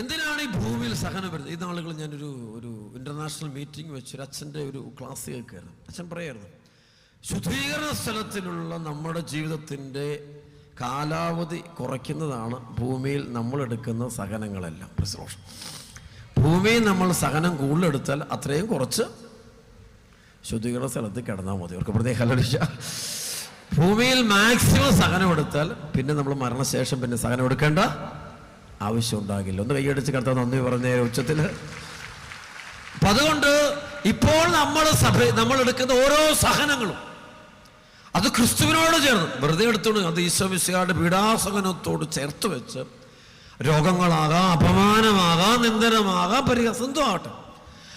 എന്തിനാണ് ഈ ഭൂമിയിൽ സഹനം വരുന്നത്? ഈ നാളുകൾ ഞാനൊരു ഒരു ഇന്റർനാഷണൽ മീറ്റിംഗ് വെച്ച് ഒരു അച്ഛന്റെ ഒരു ക്ലാസ് കേൾക്കുകയായിരുന്നു. അച്ഛൻ പറയായിരുന്നു ശുദ്ധീകരണ സ്ഥലത്തിലുള്ള നമ്മുടെ ജീവിതത്തിന്റെ കാലാവധി കുറയ്ക്കുന്നതാണ് ഭൂമിയിൽ നമ്മൾ എടുക്കുന്ന സഹനങ്ങളെല്ലാം. പ്രശ്നോഷം ഭൂമിയിൽ നമ്മൾ സഹനം കൂടുതലെടുത്താൽ അത്രയും കുറച്ച് ശുദ്ധീകരണ സ്ഥലത്ത് കിടന്നാൽ മതി. അവർക്ക് പ്രത്യേക ഭൂമിയിൽ മാക്സിമം സഹനം എടുത്താൽ പിന്നെ നമ്മൾ മരണശേഷം പിന്നെ സഹനം എടുക്കേണ്ട. ആവശ്യം ഉണ്ടാകില്ല ഒന്ന് കൈയടിച്ച് കടത്താൻ നന്ദി പറഞ്ഞ ഉച്ചത്തിൽ അപ്പം അതുകൊണ്ട് ഇപ്പോൾ നമ്മൾ സഭ നമ്മൾ എടുക്കുന്ന ഓരോ സഹനങ്ങളും അത് ക്രിസ്തുവിനോട് ചേർന്ന് വെറുതെ എടുത്തോണ്ട് അത് ഈശോമിശയുടെ പീഡാസഹനത്തോട് ചേർത്ത് വെച്ച് രോഗങ്ങളാകാം അപമാനമാകാം നിന്ദനമാകാം പരിഹസന്തമാകട്ടെ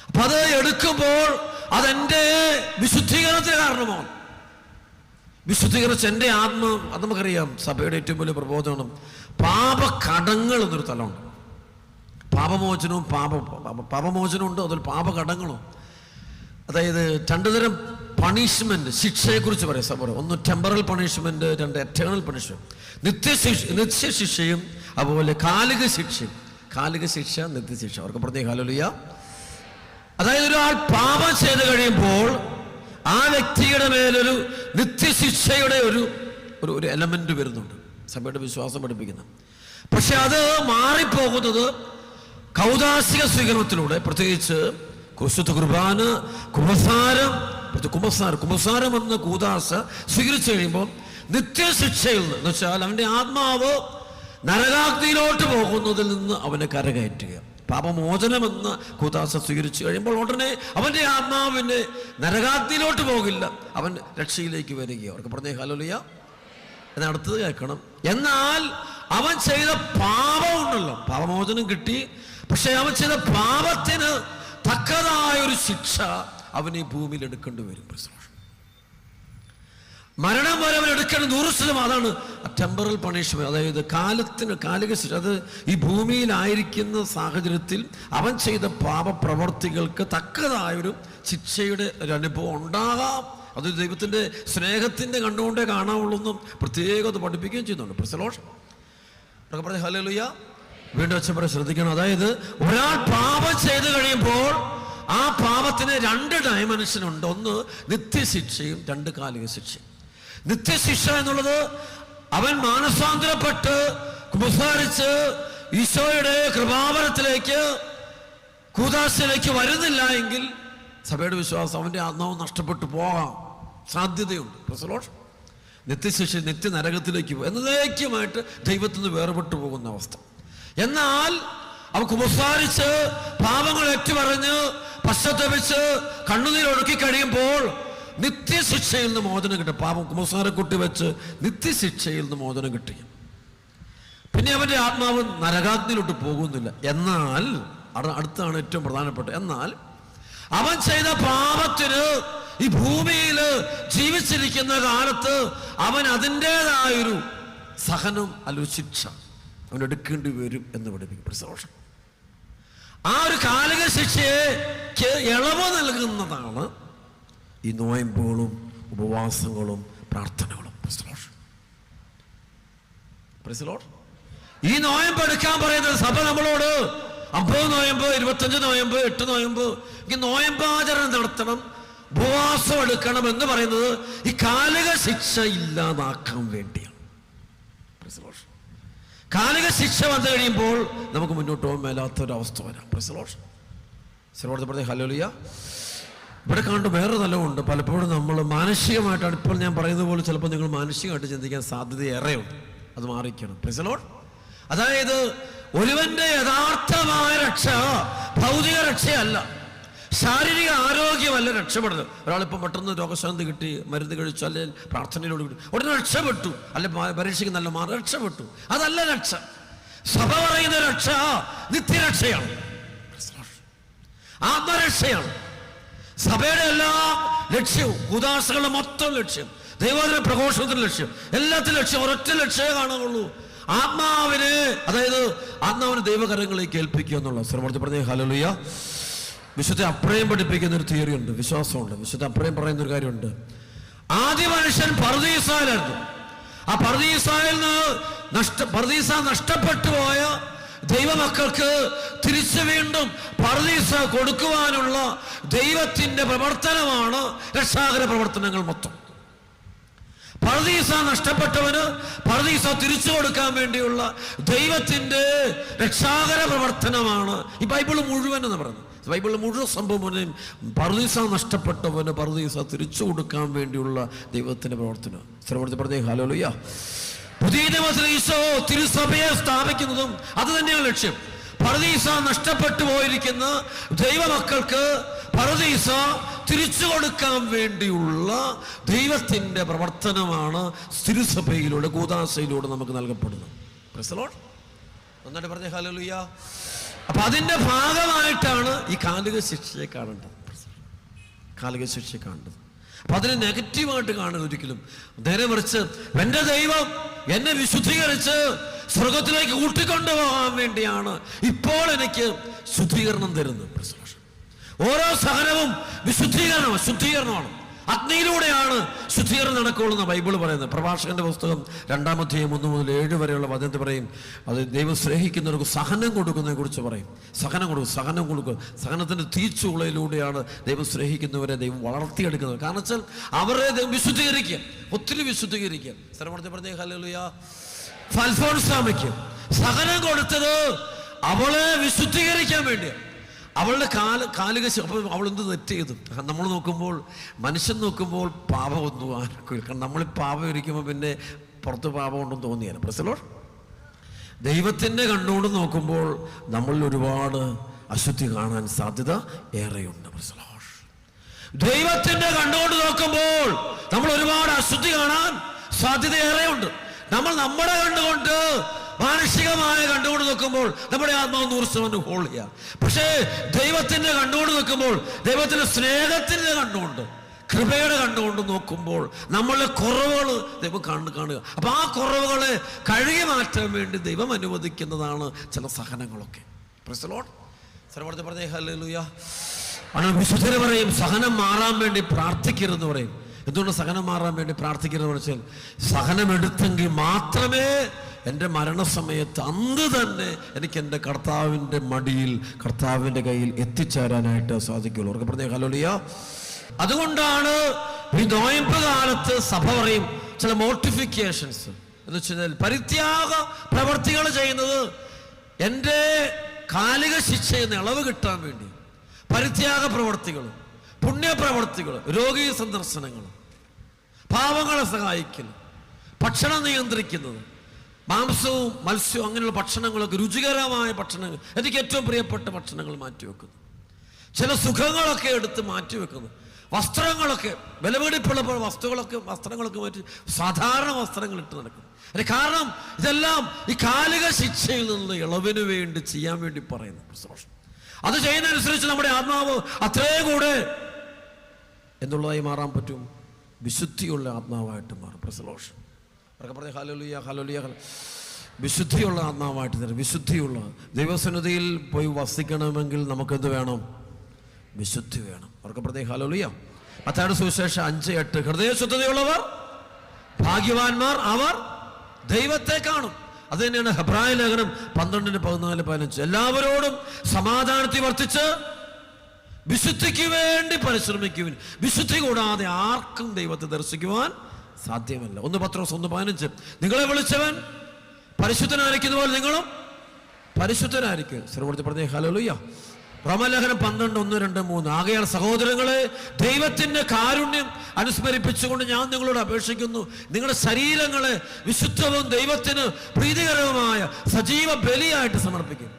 അപ്പം അത് എടുക്കുമ്പോൾ അതെന്റെ വിശുദ്ധീകരണത്തിന് കാരണമാണ് വിശുദ്ധീകരിച്ച് എന്റെ ആത്മ അത് നമുക്കറിയാം. സഭയുടെ ഏറ്റവും വലിയ പ്രബോധനം. പാപകടങ്ങൾ എന്നൊരു തലമുണ്ട് പാപമോചനവും പാപ പാപമോചനം പാപമോചനവും ഉണ്ട്. അതിൽ പാപകടങ്ങളും. അതായത് രണ്ടു തരം പണിഷ്മെന്റ് ശിക്ഷയെക്കുറിച്ച് പറയാം സഭ. ഒന്ന് ടെമ്പറൽ പണിഷ്മെന്റ് രണ്ട് എറ്റേണൽ പണിഷ്മെന്റ് നിത്യശിക്ഷ നിത്യശിക്ഷയും അതുപോലെ കാലിക ശിക്ഷയും കാലിക ശിക്ഷ നിത്യശിക്ഷ. അവർക്ക് പ്രത്യേക ഹാലലിയ അതായത് ഒരാൾ പാപം ചെയ്ത് കഴിയുമ്പോൾ ആ വ്യക്തിയുടെ മേലൊരു നിത്യശിക്ഷയുടെ ഒരു ഒരു ഒരു എലമെന്റ് വരുന്നുണ്ട്. സഭയുടെ വിശ്വാസം പഠിപ്പിക്കുന്ന. പക്ഷെ അത് മാറിപ്പോകുന്നത് കൗതാസിക സ്വീകരണത്തിലൂടെ. പ്രത്യേകിച്ച് കുശുദ്ധ കുർബാന കുമ്പസാരം കുമ്പസാരം കുമ്പസാരം എന്ന കൂതാശ സ്വീകരിച്ചു കഴിയുമ്പോൾ നിത്യശിക്ഷയിൽ നിന്ന് എന്ന് വെച്ചാൽ അവന്റെ ആത്മാവ് നരകാഗ്നിയിലോട്ട് പോകുന്നതിൽ നിന്ന് അവനെ കരകയറ്റുക പാപമോചനമെന്ന കൂതാശ സ്വീകരിച്ചു കഴിയുമ്പോൾ ഉടനെ അവന്റെ ആത്മാവിനെ നരകാഗ്നിയിലോട്ട് പോകില്ല. അവൻ രക്ഷയിലേക്ക് വരിക അവർക്ക് പറഞ്ഞേ ഹലോലിയ എന്ന് അടുത്തത് കേൾക്കണം. എന്നാൽ അവൻ ചെയ്ത പാപം ഉണ്ടല്ലോ. പാപമോചനം കിട്ടി. പക്ഷേ അവൻ ചെയ്ത പാപത്തിന് തക്കതായ ഒരു ശിക്ഷ അവനെ ഭൂമിയിൽ എടുക്കേണ്ടി വരും. മരണം വരെ അവൻ എടുക്കേണ്ട നൂറ് ശതമാനം അതാണ് ടെമ്പറൽ പണിഷ്മെന്റ് അതായത് കാലത്തിന് കാലിക അത് ഈ ഭൂമിയിലായിരിക്കുന്ന സാഹചര്യത്തിൽ അവൻ ചെയ്ത പാപപ്രവർത്തികൾക്ക് തക്കതായൊരു ശിക്ഷയുടെ ഒരു അനുഭവം ഉണ്ടാകാം. അത് ദൈവത്തിന്റെ സ്നേഹത്തിന്റെ കണ്ടുകൊണ്ടേ കാണാവുള്ളൂ എന്നും പ്രത്യേകം അത് പഠിപ്പിക്കുകയും ചെയ്യുന്നുണ്ട്. പ്രസലോഷം പറഞ്ഞ ഹല്ലേലൂയ വീണ്ടും അച്ഛൻ ശ്രദ്ധിക്കണം. അതായത് ഒരാൾ പാപം ചെയ്തു കഴിയുമ്പോൾ ആ പാപത്തിന് രണ്ട് ഡയമെൻഷൻ ഉണ്ട്. ഒന്ന് നിത്യശിക്ഷയും രണ്ട് കാലിക ശിക്ഷയും. നിത്യശിക്ഷ എന്നുള്ളത് അവൻ മാനസാന്തരപ്പെട്ട് കുമ്പസാരിച്ച് ഈശോയുടെ കൃപാവരത്തിലേക്ക് കൂതാശയിലേക്ക് വരുന്നില്ല എങ്കിൽ സഭയുടെ വിശ്വാസം അവന്റെ ആത്മാവ് നഷ്ടപ്പെട്ടു പോകാം. സാധ്യതയുണ്ട്. പ്രസലോഷം നിത്യശിക്ഷ നിത്യ നരകത്തിലേക്ക് പോകും. എന്നേക്കുമായിട്ട് ദൈവത്തിൽ നിന്ന് വേർപെട്ടു പോകുന്ന അവസ്ഥ. എന്നാൽ അവ കുമ്പസാരിച്ച് പാപങ്ങൾ ഏറ്റുപറഞ്ഞ് പശ്ചാത്തപിച്ച് കണ്ണുനീരൊഴുക്കി കഴിയുമ്പോൾ നിത്യശിക്ഷയിൽ നിന്ന് മോചനം കിട്ടും. പാപം കുമസാരക്കുട്ടി വെച്ച് നിത്യശിക്ഷയിൽ നിന്ന് മോചനം കിട്ടി. പിന്നെ അവന്റെ ആത്മാവ് നരകാഗ്നിയിലോട്ട് പോകുന്നില്ല. എന്നാൽ അട- അടുത്താണ് ഏറ്റവും പ്രധാനപ്പെട്ട എന്നാൽ അവൻ ചെയ്ത പാപത്തിന് ഈ ഭൂമിയിൽ ജീവിച്ചിരിക്കുന്ന കാലത്ത് അവൻ അതിന്റെതായൊരു സഹനം അല്ലൊരു ശിക്ഷ അവൻ എടുക്കേണ്ടി വരും എന്ന് പഠിപ്പിക്കും ആ ഒരു കാലിക ശിക്ഷയെ ഇളവ് നൽകുന്നതാണ് ഈ നോയമ്പുകളും ഉപവാസങ്ങളും പ്രാർത്ഥനകളും. ഈ നോയമ്പ് എടുക്കാൻ പറയുന്നത് സഭ നമ്മളോട് അമ്പത് നോയമ്പ് ഇരുപത്തഞ്ച് നോയമ്പ് എട്ട് നോയമ്പ് ഈ നോയമ്പാചരണം നടത്തണം ഉപവാസം എടുക്കണം എന്ന് പറയുന്നത് ഈ കാലിക ശിക്ഷ ഇല്ലാതാക്കാൻ വേണ്ടിയാണ്. കാലിക ശിക്ഷ വന്നു കഴിയുമ്പോൾ നമുക്ക് മുന്നോട്ട് പോകാൻ മേലാത്തൊരവസ്ഥ വരാം. പ്രസലോഷ് ശ്രീ ഹലോലിയ ഇവിടെ കണ്ട് വേറെ തലമുണ്ട് പലപ്പോഴും നമ്മൾ മാനസികമായിട്ടാണ് ഇപ്പോൾ ഞാൻ പറയുന്നത് പോലെ ചിലപ്പോൾ നിങ്ങൾ മാനസികമായിട്ട് ചിന്തിക്കാൻ സാധ്യത ഏറെയുണ്ട്. അത് മാറിക്കണം പ്രിസലോൺ അതായത് ഒരുവന്റെ യഥാർത്ഥമായ രക്ഷ ഭൗതിക രക്ഷയല്ല. ശാരീരിക ആരോഗ്യമല്ല രക്ഷപ്പെടുന്നത്. ഒരാളിപ്പോൾ പെട്ടെന്ന് രോഗശാന്തി കിട്ടി മരുന്ന് കഴിച്ചു അല്ലെങ്കിൽ പ്രാർത്ഥനയിലൂടെ കിട്ടി ഉടനെ രക്ഷപ്പെട്ടു. അല്ലെ പരീക്ഷയ്ക്ക് നല്ല മാറി രക്ഷപ്പെട്ടു. അതല്ല രക്ഷ. സഭ പറയുന്ന രക്ഷ നിത്യരക്ഷയാണ്. ആത്മരക്ഷയാണ്. സഭയുടെ എല്ലാ ലക്ഷ്യവും ഉദാസകളുടെ മൊത്തം ലക്ഷ്യം. ദൈവത്തിന്റെ പ്രഘോഷത്തിന്റെ ലക്ഷ്യം. എല്ലാത്തിനും ലക്ഷ്യം ഒരൊറ്റ ലക്ഷ്യമേ കാണുകയുള്ളൂ. ആത്മാവിന് അതായത് ആത്മാവിന് ദൈവകരങ്ങളിലേക്ക് ഏൽപ്പിക്കുക എന്നുള്ള ശ്രമത്തിൽ പറഞ്ഞ ഹലലുയ വിശുദ്ധ അപ്രയം പഠിപ്പിക്കുന്ന ഒരു തിയറി ഉണ്ട്. വിശ്വാസമുണ്ട്. വിശുദ്ധ അപ്രയം പറയുന്ന ഒരു കാര്യമുണ്ട്. ആദ്യ മനുഷ്യൻ പർദീസായിലായിരുന്നു ആ പർദീസായിൽ നിന്ന് നഷ്ട പർദീസ നഷ്ടപ്പെട്ടു പോയ ദൈവമക്കൾക്ക് തിരിച്ചു വീണ്ടും പറദീസ കൊടുക്കുവാനുള്ള ദൈവത്തിന്റെ പ്രവർത്തനമാണ് രക്ഷാകര പ്രവർത്തനങ്ങൾ മൊത്തം. പറദീസ നഷ്ടപ്പെട്ടവന് പറദീസ തിരിച്ചു കൊടുക്കാൻ വേണ്ടിയുള്ള ദൈവത്തിന്റെ രക്ഷാകര പ്രവർത്തനമാണ്. ഈ ബൈബിൾ മുഴുവൻ എന്ന് പറയുന്നത് ബൈബിളിൽ മുഴുവൻ സംഭവം പറദീസ നഷ്ടപ്പെട്ടവന് പറദീസ തിരിച്ചു കൊടുക്കാൻ വേണ്ടിയുള്ള ദൈവത്തിന്റെ പ്രവർത്തനം. ശ്രമത്തിൽ പറഞ്ഞേ ഹാലോലുയ്യ പുതിയ നിയമത്തിൽ ഈശോ തിരുസഭയെ സ്ഥാപിക്കുന്നതും അത് തന്നെയാണ് ലക്ഷ്യം. പറദീസ നഷ്ടപ്പെട്ടു പോയിരിക്കുന്ന ദൈവമക്കൾക്ക് പറദീസ തിരിച്ചു കൊടുക്കാൻ വേണ്ടിയുള്ള ദൈവത്തിന്റെ പ്രവർത്തനമാണ് തിരുസഭയിലൂടെ കൂതാശയിലൂടെ നമുക്ക് നൽകപ്പെടുന്നത്. പറഞ്ഞ ഹാലലുയ്യ അപ്പൊ അതിന്റെ ഭാഗമായിട്ടാണ് ഈ കാലിക ശിക്ഷയെ കാണേണ്ടത്. കാലിക ശിക്ഷയെ കാണേണ്ടത്. അപ്പൊ അതിനെ നെഗറ്റീവായിട്ട് കാണരുത് ഒരിക്കലും. നേരെ മറിച്ച് എന്റെ ദൈവം എന്നെ വിശുദ്ധീകരിച്ച് സ്വർഗത്തിലേക്ക് കൂട്ടിക്കൊണ്ടുപോകാൻ വേണ്ടിയാണ് ഇപ്പോൾ എനിക്ക് ശുദ്ധീകരണം തരുന്നത്. ഓരോ സഹനവും വിശുദ്ധീകരണമാണ് ശുദ്ധീകരണമാണ്. അഗ്നിയിലൂടെയാണ് ശുദ്ധീകരണം എന്ന് ബൈബിൾ പറയുന്നത്. പ്രഭാഷകന്റെ പുസ്തകം രണ്ടാമത്തെയും ഒന്ന് മുതൽ ഏഴ് വരെയുള്ള വചനത്തിൽ പറയും. അത് ദൈവം സ്നേഹിക്കുന്നവർക്ക് സഹനം കൊടുക്കുന്നതിനെ കുറിച്ച് പറയും. സഹനം കൊടുക്കും സഹനം കൊടുക്കും. സഹനത്തിന്റെ തീച്ചുളയിലൂടെയാണ് ദൈവം സ്നേഹിക്കുന്നവരെ ദൈവം വളർത്തിയെടുക്കുന്നത്. കാരണം വെച്ചാൽ അവരെ ദൈവം വിശുദ്ധീകരിക്കുക. ഒത്തിരി വിശുദ്ധീകരിക്കുക. സ്ഥലമടുത്ത് പറഞ്ഞേ സഹനം കൊടുത്തത് അവളെ വിശുദ്ധീകരിക്കാൻ വേണ്ടിയാണ്. അവളുടെ കാൽ കാലുക അപ്പോൾ അവൾ എന്ത് തെറ്റ് ചെയ്തു നമ്മൾ നോക്കുമ്പോൾ മനുഷ്യൻ നോക്കുമ്പോൾ പാപമൊന്നും ആർക്കും കാരണം നമ്മൾ പാപം ഇരിക്കുമ്പോൾ പിന്നെ പുറത്ത് പാപം ഉണ്ടെന്ന് തോന്നിയാണ് പ്രസലോൾ ദൈവത്തിന്റെ കണ്ണുകൊണ്ട് നോക്കുമ്പോൾ നമ്മളിൽ ഒരുപാട് അശുദ്ധി കാണാൻ സാധ്യത ഏറെയുണ്ട്. പ്രസലോൾ ദൈവത്തിന്റെ കണ്ണുകൊണ്ട് നോക്കുമ്പോൾ നമ്മൾ ഒരുപാട് അശുദ്ധി കാണാൻ സാധ്യത ഏറെയുണ്ട്. നമ്മൾ നമ്മുടെ കണ്ടുകൊണ്ട് മാനസികമായ കണ്ടുകൊണ്ട് നോക്കുമ്പോൾ നമ്മുടെ ആത്മാവ് നൂറ് ശതമാനം ചെയ്യാം പക്ഷേ ദൈവത്തിന്റെ കണ്ടുകൊണ്ട് നോക്കുമ്പോൾ ദൈവത്തിന്റെ സ്നേഹത്തിന്റെ കണ്ടുകൊണ്ട് കൃപയുടെ കണ്ടുകൊണ്ട് നോക്കുമ്പോൾ നമ്മളുടെ കുറവുകൾ ദൈവം കണ്ടു കാണുക. അപ്പോൾ ആ കുറവുകളെ കഴുകി മാറ്റാൻ വേണ്ടി ദൈവം അനുവദിക്കുന്നതാണ് ചില സഹനങ്ങളൊക്കെ. വിശുദ്ധര് പറയും സഹനം മാറാൻ വേണ്ടി പ്രാർത്ഥിക്കരുതെന്ന് പറയും. എന്തുകൊണ്ട് സഹനം മാറാൻ വേണ്ടി പ്രാർത്ഥിക്കരുതെന്ന് വെച്ചാൽ സഹനം എടുത്തെങ്കിൽ മാത്രമേ എന്റെ മരണസമയത്ത് അന്ന് തന്നെ എനിക്ക് എന്റെ കർത്താവിന്റെ മടിയിൽ കർത്താവിന്റെ കയ്യിൽ എത്തിച്ചേരാനായിട്ട് സാധിക്കുള്ളൂ. അവർക്ക് പറഞ്ഞ ഹലോലിയ അതുകൊണ്ടാണ് ഈ നോയമ്പ് കാലത്ത് സഭ പറയും ചില മോട്ടിഫിക്കേഷൻസ് എന്ന് വെച്ചാൽ പരിത്യാഗ പ്രവർത്തികൾ ചെയ്യുന്നത് എന്റെ കാലിക ശിക്ഷയിൽ നിന്ന് ഇളവ് കിട്ടാൻ വേണ്ടി. പരിത്യാഗ പ്രവർത്തികൾ പുണ്യപ്രവർത്തികൾ രോഗീ സന്ദർശനങ്ങൾ പാവങ്ങളെ സഹായിക്കൽ ഭക്ഷണം നിയന്ത്രിക്കുന്നത് മാംസവും മത്സ്യവും അങ്ങനെയുള്ള ഭക്ഷണങ്ങളൊക്കെ രുചികരമായ ഭക്ഷണങ്ങൾ എനിക്ക് ഏറ്റവും പ്രിയപ്പെട്ട ഭക്ഷണങ്ങൾ മാറ്റിവെക്കുന്നു. ചില സുഖങ്ങളൊക്കെ എടുത്ത് മാറ്റിവെക്കുന്നു. വസ്ത്രങ്ങളൊക്കെ വിലപിടിപ്പുള്ള വസ്തുക്കളൊക്കെ വസ്ത്രങ്ങളൊക്കെ മാറ്റി സാധാരണ വസ്ത്രങ്ങൾ ഇട്ട് നടക്കുന്നു. അതിന് കാരണം ഇതെല്ലാം ഈ കാലിക ശിക്ഷയിൽ നിന്ന് ഇളവിന് വേണ്ടി ചെയ്യാൻ വേണ്ടി പറയുന്നു അത് ചെയ്യുന്നതനുസരിച്ച് നമ്മുടെ ആത്മാവ് അത്രയും കൂടെ എന്നുള്ളതായി മാറാൻ പറ്റും. വിശുദ്ധിയുള്ള ആത്മാവായിട്ട് മാറും. പ്രസലോഷൻ അവരൊക്കെ ഹലോലിയ ഹലോലിയ വിശുദ്ധിയുള്ള ആത്മാവായിട്ട് തരും. വിശുദ്ധിയുള്ള ദൈവസന്നിധിയിൽ പോയി വസിക്കണമെങ്കിൽ നമുക്കെന്ത് വേണം? വിശുദ്ധി വേണം. അവർക്ക് പറഞ്ഞ ഹലോലിയ അത്താട് സുവിശേഷം അഞ്ച് എട്ട്. ഹൃദയശുദ്ധതയുള്ളവർ ഭാഗ്യവാന്മാർ അവർ ദൈവത്തെ കാണും. അത് തന്നെയാണ് ഹെബ്രായ ലേഖനം പന്ത്രണ്ടിന് പതിനാല് പതിനഞ്ച്. എല്ലാവരോടും സമാധാനത്തിൽ വർത്തിച്ച് വിശുദ്ധിക്ക് വേണ്ടി പരിശ്രമിക്കുവിൻ. വിശുദ്ധി കൂടാതെ ആർക്കും ദൈവത്തെ ദർശിക്കുവാൻ സാധ്യമല്ല. ഒന്ന് പത്രോസ് ഒന്ന് പതിനഞ്ച്. നിങ്ങളെ വിളിച്ചവൻ പരിശുദ്ധനായിരിക്കുന്ന പോലെ നിങ്ങളും പരിശുദ്ധനായിരിക്കും. സർവോടത്തി പറഞ്ഞേ ഹലോലുയ്യ റോമലേഖനം പന്ത്രണ്ട് ഒന്ന് രണ്ട് മൂന്ന്. ആകയാൽ സഹോദരങ്ങളെ ദൈവത്തിന്റെ കാരുണ്യം അനുസ്മരിപ്പിച്ചുകൊണ്ട് ഞാൻ നിങ്ങളോട് അപേക്ഷിക്കുന്നു. നിങ്ങളുടെ ശരീരങ്ങളെ വിശുദ്ധവും ദൈവത്തിന് പ്രീതികരവുമായ സജീവ ബലിയായിട്ട് സമർപ്പിക്കും.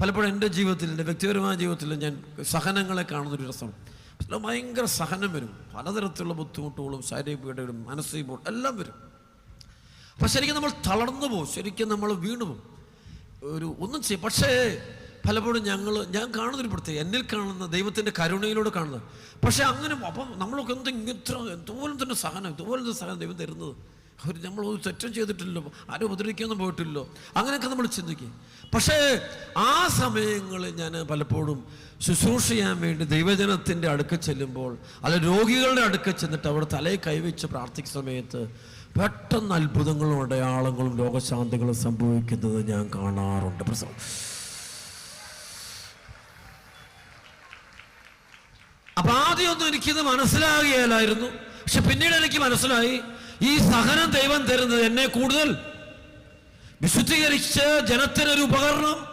പലപ്പോഴും എന്റെ ജീവിതത്തിൽ എന്റെ വ്യക്തിപരമായ ജീവിതത്തിൽ ഞാൻ സഹനങ്ങളെ കാണുന്നൊരു രസമാണ് ചില ഭയങ്കര സഹനം വരും. പലതരത്തിലുള്ള ബുദ്ധിമുട്ടുകളും ശാരീരിക പീഡകളും മാനസിക എല്ലാം വരും. അപ്പം ശരിക്കും നമ്മൾ തളർന്നു പോകും. ശരിക്കും നമ്മൾ വീണു പോകും. ഒരു ഒന്നും ചെയ്യും. പക്ഷേ പലപ്പോഴും ഞങ്ങൾ ഞാൻ കാണുന്നൊരു പ്രത്യേകം എന്നിൽ കാണുന്ന ദൈവത്തിന്റെ കരുണയിലൂടെ കാണുന്നത്. പക്ഷേ അങ്ങനെ അപ്പം നമ്മളൊക്കെ എന്തെങ്കിലും ഇത്ര എന്തോലും തന്നെ സഹനം ഇതുപോലെ സഹനം ദൈവം തരുന്നത്. അവർ നമ്മളൊന്നും തെറ്റം ചെയ്തിട്ടില്ലല്ലോ ആരും ഉപദ്രവിക്കൊന്നും പോയിട്ടില്ലല്ലോ. അങ്ങനെയൊക്കെ നമ്മൾ ചിന്തിക്കും. പക്ഷേ ആ സമയങ്ങളിൽ ഞാൻ പലപ്പോഴും ശുശ്രൂഷ ചെയ്യാൻ വേണ്ടി ദൈവജനത്തിന്റെ അടുക്ക ചെല്ലുമ്പോൾ അത് രോഗികളുടെ അടുക്ക ചെന്നിട്ട് അവിടെ തലയെ കൈവച്ച് പ്രാർത്ഥിക്കുന്ന സമയത്ത് പെട്ടെന്ന് അത്ഭുതങ്ങളും അടയാളങ്ങളും ലോകശാന്തികളും സംഭവിക്കുന്നത് ഞാൻ കാണാറുണ്ട്. പ്രസവം. അപ്പം ആദ്യമൊന്നും എനിക്കിത് മനസ്സിലാകുകയില്ലായിരുന്നു പക്ഷെ പിന്നീട് എനിക്ക് മനസ്സിലായി. ഈ സഹനം ദൈവം തരുന്നത് എന്നെ കൂടുതൽ വിശുദ്ധീകരിച്ച് ജനത്തിനൊരു ഉപകരണം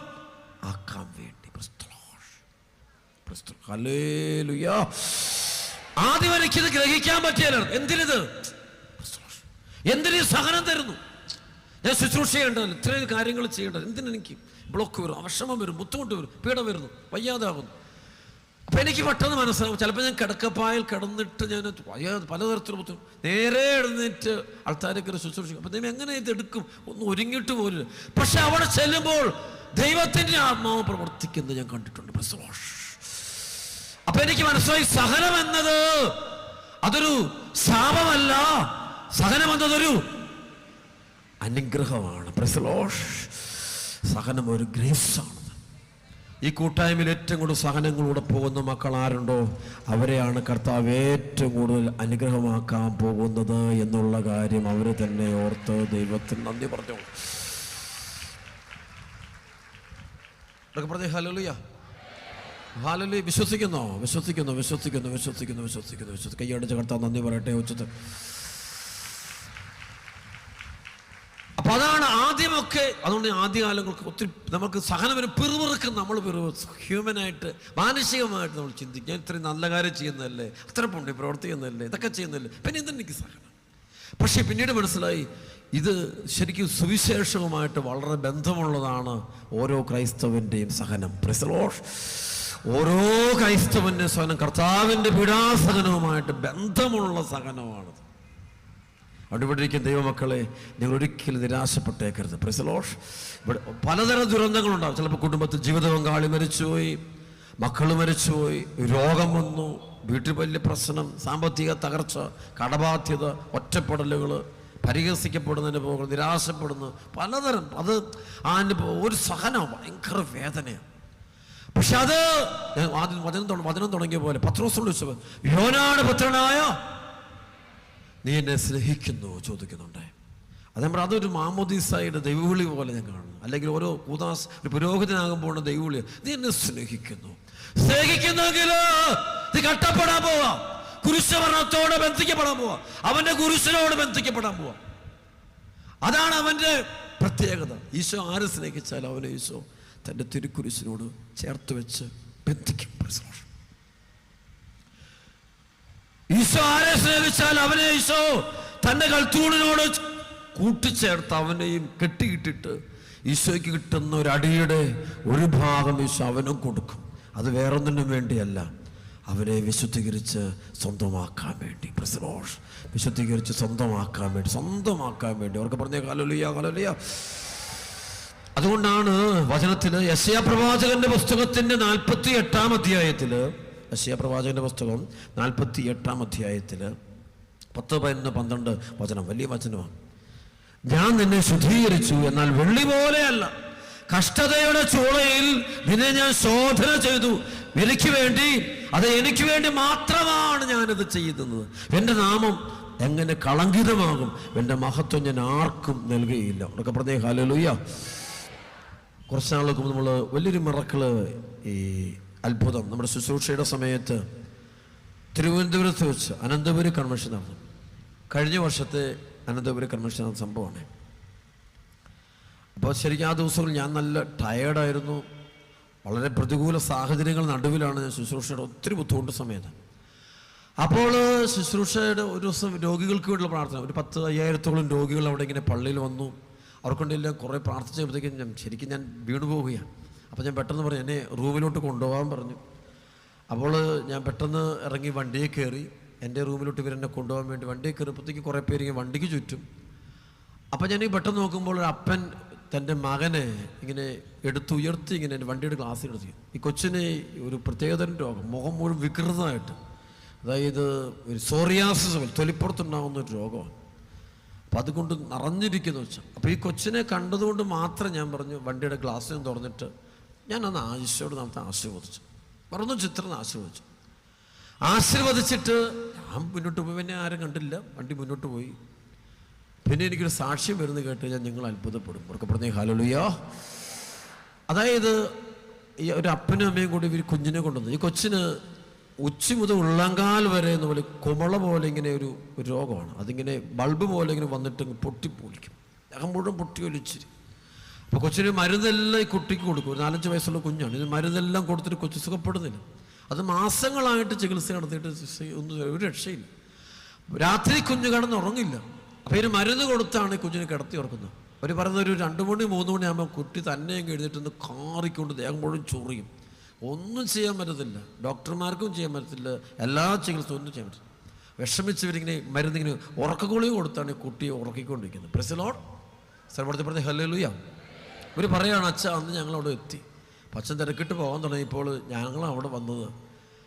ആക്കാൻ വേണ്ടി. ആദ്യം എനിക്കിത് ഗ്രഹിക്കാൻ പറ്റിയല്ല എന്തിനിത്? എന്തിനീ സഹനം തരുന്നു? ഞാൻ ശുശ്രൂഷ ചെയ്യേണ്ടത് ഇത്രയും കാര്യങ്ങൾ ചെയ്യേണ്ടത് എന്തിനെനിക്ക്? ബ്ലോക്ക് വരും. അവിഷമം വരും. ബുദ്ധിമുട്ട് വരും. പീഡ വരുന്നു. വയ്യാതാകുന്നു. അപ്പൊ എനിക്ക് പെട്ടെന്ന് മനസ്സിലാവും. ചിലപ്പോൾ ഞാൻ കിടക്കപ്പായിൽ കിടന്നിട്ട് ഞാൻ പലതരത്തിലും ബുദ്ധി നേരെ എഴുന്നേറ്റ് ആൾക്കാരൊക്കെ ശുശ്രൂഷിക്കും. അപ്പം ദൈവം എങ്ങനെ ഇത് എടുക്കും? ഒന്ന് ഒരുങ്ങിയിട്ട് പോലും പക്ഷെ അവിടെ ചെല്ലുമ്പോൾ ദൈവത്തിന്റെ ആത്മാവ് പ്രവർത്തിക്കുന്നത് ഞാൻ കണ്ടിട്ടുണ്ട്. പ്രസവാഷ് അപ്പം എനിക്ക് മനസ്സിലായി സഹനം എന്നത് അതൊരു ശാപമല്ല. സഹനം എന്നതൊരു അനുഗ്രഹമാണ്. സഹനം ഒരു ഗ്രേസാണ്. ഈ കൂട്ടായ്മയിൽ ഏറ്റവും കൂടുതൽ സഹനങ്ങളിലൂടെ പോകുന്ന മക്കൾ ആരുണ്ടോ? അവരെയാണ് കർത്താവ് ഏറ്റവും കൂടുതൽ അനുഗ്രഹമാക്കാൻ പോകുന്നത് എന്നുള്ള കാര്യം അവർ തന്നെ ഓർത്ത് ദൈവത്തിന് നന്ദി പറഞ്ഞു പറഞ്ഞു ഹലോലിയ ഹാലലി വിശ്വസിക്കുന്നോ? വിശ്വസിക്കുന്നു? വിശ്വസിക്കുന്നു? വിശ്വസിക്കുന്നു? വിശ്വസിക്കുന്നു? വിശ്വസിക്കുന്നു? കൈയടിച്ച് കർത്താവ് നന്ദി പറയട്ടെ ഉച്ചത്ത് അപ്പൊ അതാണ് ആദ്യമൊക്കെ അതുകൊണ്ട് ആദ്യകാലങ്ങൾക്ക് ഒത്തിരി നമുക്ക് സഹനവന് പിറുപിറുക്കും നമ്മൾ പിറുപ ഹ്യൂമനായിട്ട് മാനസികമായിട്ട് നമ്മൾ ചിന്തിക്കും. ഞാൻ ഇത്രയും നല്ല കാര്യം ചെയ്യുന്നതല്ലേ? അത്ര പുണ്യ പ്രവർത്തിക്കുന്നതല്ലേ? ഇതൊക്കെ ചെയ്യുന്നതല്ലേ? പിന്നെ എന്തെനിക്ക് സഹനം. പക്ഷേ പിന്നീട് മനസ്സിലായി ഇത് ശരിക്കും സുവിശേഷവുമായിട്ട് വളരെ ബന്ധമുള്ളതാണ് ഓരോ ക്രൈസ്തവന്റെയും സഹനം. പ്രസലോഷ് ഓരോ ക്രൈസ്തവന്റെ സഹനം കർത്താവിന്റെ പീഡാസഹനവുമായിട്ട് ബന്ധമുള്ള സഹനമാണത്. ഇരിക്കുന്ന ദൈവമക്കളെ. നിങ്ങൾ ഒരിക്കലും നിരാശപ്പെട്ടേക്കരുത് പ്രസലോഷ് ഇവിടെ പലതരം ദുരന്തങ്ങളുണ്ടാവും. ചിലപ്പോൾ കുടുംബത്തിൽ ജീവിത പങ്കാളി മരിച്ചുപോയി മക്കൾ മരിച്ചുപോയി രോഗം വന്നു വീട്ടിൽ വലിയ പ്രശ്നം സാമ്പത്തിക തകർച്ച കടബാധ്യത ഒറ്റപ്പെടലുകൾ പരിഹസിക്കപ്പെടുന്നതിന് പോകുന്നു നിരാശപ്പെടുന്നു. പലതരം. അത് ആ ഒരു സഹനം ഭയങ്കര വേദനയാണ്. പക്ഷെ അത് ആദ്യം വചനം വചനം തുടങ്ങിയ പോലെ പത്രോസ് വിളിച്ചത് യോനാട് പുത്രനായ നീ എന്നെ സ്നേഹിക്കുന്നു ചോദിക്കുന്നുണ്ട്. അത് അതൊരു മാമോദീസായുടെ ദൈവവിളി പോലെ ഞാൻ കാണുന്നു. അല്ലെങ്കിൽ ഓരോ ഉദാസ് ഒരു പുരോഹിതനാകുമ്പോൾ ദൈവവിളി നീ എന്നെ സ്നേഹിക്കുന്നു. സ്നേഹിക്കുന്നെങ്കിൽ നീ കട്ടപ്പെടാൻ പോവാ. കുരിശഭരണത്തോടെ ബന്ധിക്കപ്പെടാൻ പോവാ. അവന്റെ കുരിശനോട് ബന്ധിക്കപ്പെടാൻ പോവാ. അതാണ് അവന്റെ പ്രത്യേകത. ഈശോ ആരെ സ്നേഹിച്ചാൽ അവനെ ഈശോ തന്റെ തിരുക്കുരിശിനോട് ചേർത്ത് വെച്ച് ബന്ധിക്കും. ഈശോ ആരെ സ്നേഹിച്ചാൽ അവനെ ഈശോ തന്റെ കൽത്തൂണിനോട് കൂട്ടിച്ചേർത്ത് അവനെയും കെട്ടിയിട്ടിട്ട് ഈശോയ്ക്ക് കിട്ടുന്ന ഒരു അടിയുടെ ഒരു ഭാഗം ഈശോ അവനും കൊടുക്കും. അത് വേറൊന്നിനും വേണ്ടിയല്ല. അവനെ വിശുദ്ധീകരിച്ച് സ്വന്തമാക്കാൻ വേണ്ടി. പ്രസലോഷ് വിശുദ്ധീകരിച്ച് സ്വന്തമാക്കാൻ വേണ്ടി. സ്വന്തമാക്കാൻ വേണ്ടി. അവർക്ക് പറഞ്ഞ കാലൊലിയ കാലൊലിയ അതുകൊണ്ടാണ് വചനത്തിൽ യശയ പ്രവാചകന്റെ പുസ്തകത്തിന്റെ നാൽപ്പത്തി എട്ടാം അധ്യായത്തിൽ യശയ പ്രവാചകന്റെ പുസ്തകം നാൽപ്പത്തി എട്ടാം അധ്യായത്തിൽ പത്ത് പതിനൊന്ന് പന്ത്രണ്ട് വചനം വലിയ വചനമാണ്. ഞാൻ നിന്നെ ശുദ്ധീകരിച്ചു എന്നാൽ വെള്ളി പോലെയല്ല കഷ്ടതയുടെ ചൂളയിൽ നിന്നെ ഞാൻ ശോധന ചെയ്തു. എനിക്ക് വേണ്ടി അത് എനിക്ക് വേണ്ടി മാത്രമാണ് ഞാനിത് ചെയ്യുന്നത്. എന്റെ നാമം എങ്ങനെ കളങ്കിതമാകും? എന്റെ മഹത്വം ഞാൻ ആർക്കും നൽകുകയില്ല. ഉറക്കെ പറഞ്ഞേ ലൂയ്യ കുറച്ച് നാളുകൾക്ക് നമ്മൾ വലിയൊരു മിറക്കൾ ഈ അത്ഭുതം. നമ്മുടെ ശുശ്രൂഷയുടെ സമയത്ത് തിരുവനന്തപുരത്ത് വെച്ച് അനന്തപുരി കൺവെൻഷൻ നടന്നു. കഴിഞ്ഞ വർഷത്തെ അനന്തപുരി കൺവെൻഷൻ നടന്ന സംഭവമാണ്. അപ്പോൾ ശരിക്കും ആ ദിവസങ്ങളിൽ ഞാൻ നല്ല ടയേർഡായിരുന്നു വളരെ പ്രതികൂല സാഹചര്യങ്ങൾ നടുവിലാണ് ഞാൻ ശുശ്രൂഷയുടെ ഒത്തിരി ബുദ്ധിമുട്ട് സമയത്ത്. അപ്പോൾ ശുശ്രൂഷയുടെ ഒരു ദിവസം രോഗികൾക്ക് വേണ്ടിയുള്ള പ്രാർത്ഥന. ഒരു പത്ത് അയ്യായിരത്തോളം രോഗികൾ അവിടെ ഇങ്ങനെ പള്ളിയിൽ വന്നു. അവർക്കൊണ്ടെല്ലാം കുറേ പ്രാർത്ഥിച്ചപ്പോഴത്തേക്കും ശരിക്കും ഞാൻ വീണു പോവുകയാണ് അപ്പോൾ ഞാൻ പെട്ടെന്ന് പറഞ്ഞു എന്നെ റൂമിലോട്ട് കൊണ്ടുപോകാൻ പറഞ്ഞു. അപ്പോൾ ഞാൻ പെട്ടെന്ന് ഇറങ്ങി വണ്ടിയിൽ കയറി എന്റെ റൂമിലോട്ട് ഇവരെന്നെ കൊണ്ടുപോകാൻ വേണ്ടി വണ്ടിയിൽ കയറിയപ്പോഴത്തേക്ക് കുറേ പേര് ഇങ്ങനെ വണ്ടിക്ക് ചുറ്റും. അപ്പം ഞാൻ ഈ പെട്ടെന്ന് നോക്കുമ്പോൾ ഒരു അപ്പൻ തന്റെ മകനെ ഇങ്ങനെ എടുത്തുയർത്തി ഇങ്ങനെ എന്റെ വണ്ടിയുടെ ഗ്ലാസ് എടുത്തു ഈ കൊച്ചിന് ഒരു പ്രത്യേകതരം രോഗം മുഖം മുഴുവൻ വികൃതമായിട്ട്. അതായത് ഒരു സോറിയാസിസ് പോലെ തൊലിപ്പുറത്തുണ്ടാകുന്ന ഒരു രോഗമാണ്. അപ്പം അതുകൊണ്ട് നിറഞ്ഞിരിക്കുന്ന വെച്ചാൽ അപ്പോൾ ഈ കൊച്ചിനെ കണ്ടതുകൊണ്ട് മാത്രം ഞാൻ പറഞ്ഞു വണ്ടിയുടെ ഗ്ലാസ് തുറന്നിട്ട് ഞാൻ അന്ന് ആശയോട് നമുക്ക് ആശീർവദിച്ചു. പറഞ്ഞു ചിത്രം ആശീർവദിച്ചു. ആശീർവദിച്ചിട്ട് ഞാൻ മുന്നോട്ട് പോയി. പിന്നെ ആരും കണ്ടില്ല. വണ്ടി മുന്നോട്ട് പോയി. പിന്നെ എനിക്കൊരു സാക്ഷ്യം വരുന്ന കേട്ട് ഞാൻ നിങ്ങൾ അത്ഭുതപ്പെടും. അവർക്ക് പറഞ്ഞേ അതായത് ഈ ഒരു അപ്പനും അമ്മയും കൂടി ഇവർ കുഞ്ഞിനെ കൊണ്ടുവന്നു. ഈ കൊച്ചിന് ഉച്ചി മുതൽ ഉള്ളങ്കാൽ വരെ എന്ന് പോലെ കുമള പോലെ ഇങ്ങനെ ഒരു രോഗമാണ്. അതിങ്ങനെ ബൾബ് പോലെ ഇങ്ങനെ വന്നിട്ട് പൊട്ടി പൊളിക്കും അകം മുഴുവൻ പൊട്ടി അപ്പോൾ കൊച്ചിന് മരുന്നെല്ലാം ഈ കുട്ടിക്ക് കൊടുക്കും. ഒരു നാലഞ്ച് വയസ്സുള്ള കുഞ്ഞാണ്. ഇത് മരുന്നെല്ലാം കൊടുത്തിട്ട് കൊച്ചു സുഖപ്പെടുന്നില്ല. അത് മാസങ്ങളായിട്ട് ചികിത്സ നടത്തിയിട്ട് ഒന്നും ഒരു രക്ഷയില്ല. രാത്രി കുഞ്ഞ് കിടന്നുറങ്ങില്ല അപ്പോൾ ഇതിന് മരുന്ന് കൊടുത്താണ് ഈ കുഞ്ഞിനെ കിടത്തി ഉറക്കുന്നത്. അവർ പറയുന്ന ഒരു രണ്ട് മണി മൂന്ന് മണി ആകുമ്പോൾ കുട്ടി തന്നെ എഴുതിയിട്ടൊന്ന് കാറിക്കൊണ്ട് ദേഹം മുഴുവൻ ചൊറിയും. ഒന്നും ചെയ്യാൻ പറ്റത്തില്ല. ഡോക്ടർമാർക്കും ചെയ്യാൻ പറ്റത്തില്ല. എല്ലാ ചികിത്സയും ഒന്നും ചെയ്യാൻ പറ്റില്ല വിഷമിച്ചവരിങ്ങനെ മരുന്നിങ്ങനെ ഉറക്കഗുളിക കൊടുത്താണ് ഈ കുട്ടിയെ ഉറക്കിക്കൊണ്ടിരിക്കുന്നത്. പ്രസിലോൺ സ്ഥലപ്പെടുത്തി പറഞ്ഞ ഹല്ലേലൂയ ഇവർ പറയുകയാണ് അച്ഛ അന്ന് ഞങ്ങളവിടെ എത്തി. അച്ഛൻ തിരക്കിട്ട് പോകാൻ തുടങ്ങിയപ്പോൾ ഞങ്ങൾ അവിടെ വന്നത്.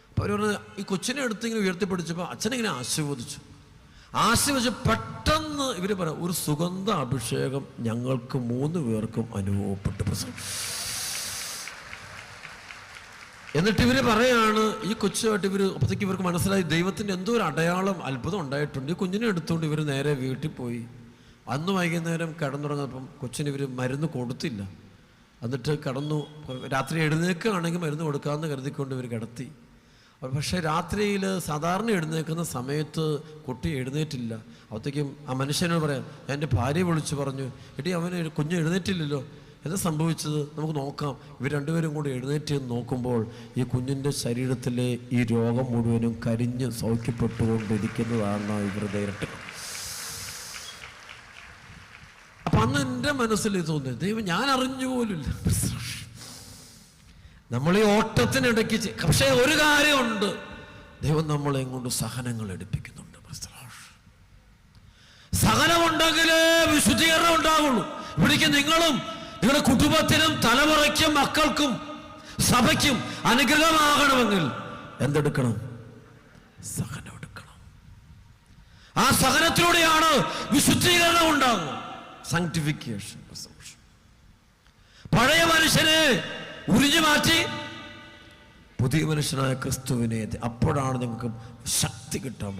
അപ്പോൾ അവർ പറഞ്ഞു ഈ കൊച്ചിനെ എടുത്ത് ഇങ്ങനെ ഉയർത്തിപ്പിടിച്ചപ്പോൾ അച്ഛനിങ്ങനെ ആശീർവദിച്ചു. ആശീർവദിച്ച് പെട്ടെന്ന് ഇവർ പറയാം ഒരു സുഗന്ധ അഭിഷേകം ഞങ്ങൾക്ക് മൂന്ന് പേർക്കും അനുഭവപ്പെട്ടു. പ്രസംഗം എന്നിട്ട് ഇവർ പറയാണ് ഈ കൊച്ചുമായിട്ട് ഇവർ അപ്പോഴത്തേക്ക് ഇവർക്ക് മനസ്സിലായി ദൈവത്തിന്റെ എന്തോ ഒരു അടയാളം അത്ഭുതം ഉണ്ടായിട്ടുണ്ട്. ഈ കുഞ്ഞിനെ എടുത്തുകൊണ്ട് ഇവർ നേരെ വീട്ടിൽ പോയി. അന്ന് വൈകുന്നേരം കിടന്നുറങ്ങുന്നപ്പം കൊച്ചിന് ഇവർ മരുന്ന് കൊടുത്തില്ല. എന്നിട്ട് കടന്നു രാത്രി എഴുന്നേക്കുകയാണെങ്കിൽ മരുന്ന് കൊടുക്കാമെന്ന് കരുതിക്കൊണ്ട് ഇവർ കിടത്തി. പക്ഷേ രാത്രിയിൽ സാധാരണ എഴുന്നേൽക്കുന്ന സമയത്ത് കുട്ടി എഴുന്നേറ്റില്ല. അപ്പോഴത്തേക്കും ആ മനുഷ്യനോട് പറയാം എന്റെ ഭാര്യ വിളിച്ചു പറഞ്ഞു എടി അവന് കുഞ്ഞ് എഴുന്നേറ്റില്ലല്ലോ. എന്താ സംഭവിച്ചത്? നമുക്ക് നോക്കാം. ഇവർ രണ്ടുപേരും കൂടി എഴുന്നേറ്റ് നോക്കുമ്പോൾ ഈ കുഞ്ഞിന്റെ ശരീരത്തിലെ ഈ രോഗം മുഴുവനും കരിഞ്ഞ് സൗഖ്യപ്പെട്ടുകൊണ്ടിരിക്കുന്നതാണ് ഇവരുടെ ഇരട്ട അപ്പം അന്ന് എന്റെ മനസ്സിൽ ഇത് തോന്നി ദൈവം ഞാൻ അറിഞ്ഞു പോലുമില്ല നമ്മൾ ഈ ഓട്ടത്തിനിടയ്ക്ക് പക്ഷേ ഒരു കാര്യമുണ്ട്. ദൈവം നമ്മളെ കൊണ്ട് സഹനങ്ങൾ എടുപ്പിക്കുന്നുണ്ട് സഹനമുണ്ടെങ്കിലേ വിശുദ്ധീകരണം ഉണ്ടാവുള്ളൂ. ഇവിടേക്ക് നിങ്ങളും നിങ്ങളുടെ കുടുംബത്തിനും തലമുറയ്ക്കും മക്കൾക്കും സഭയ്ക്കും അനുഗ്രഹമാകണമെങ്കിൽ എന്തെടുക്കണം? സഹനം എടുക്കണം. ആ സഹനത്തിലൂടെയാണ് വിശുദ്ധീകരണം ഉണ്ടാകുക സാങ്ക്ടിഫിക്കേഷൻ പഴയ മനുഷ്യനെ ഉരിഞ്ഞു മാറ്റി. പുതിയ മനുഷ്യനായ ക്രിസ്തുവിനെ അപ്പോഴാണ് നിങ്ങൾക്ക് ശക്തി കിട്ടാൻ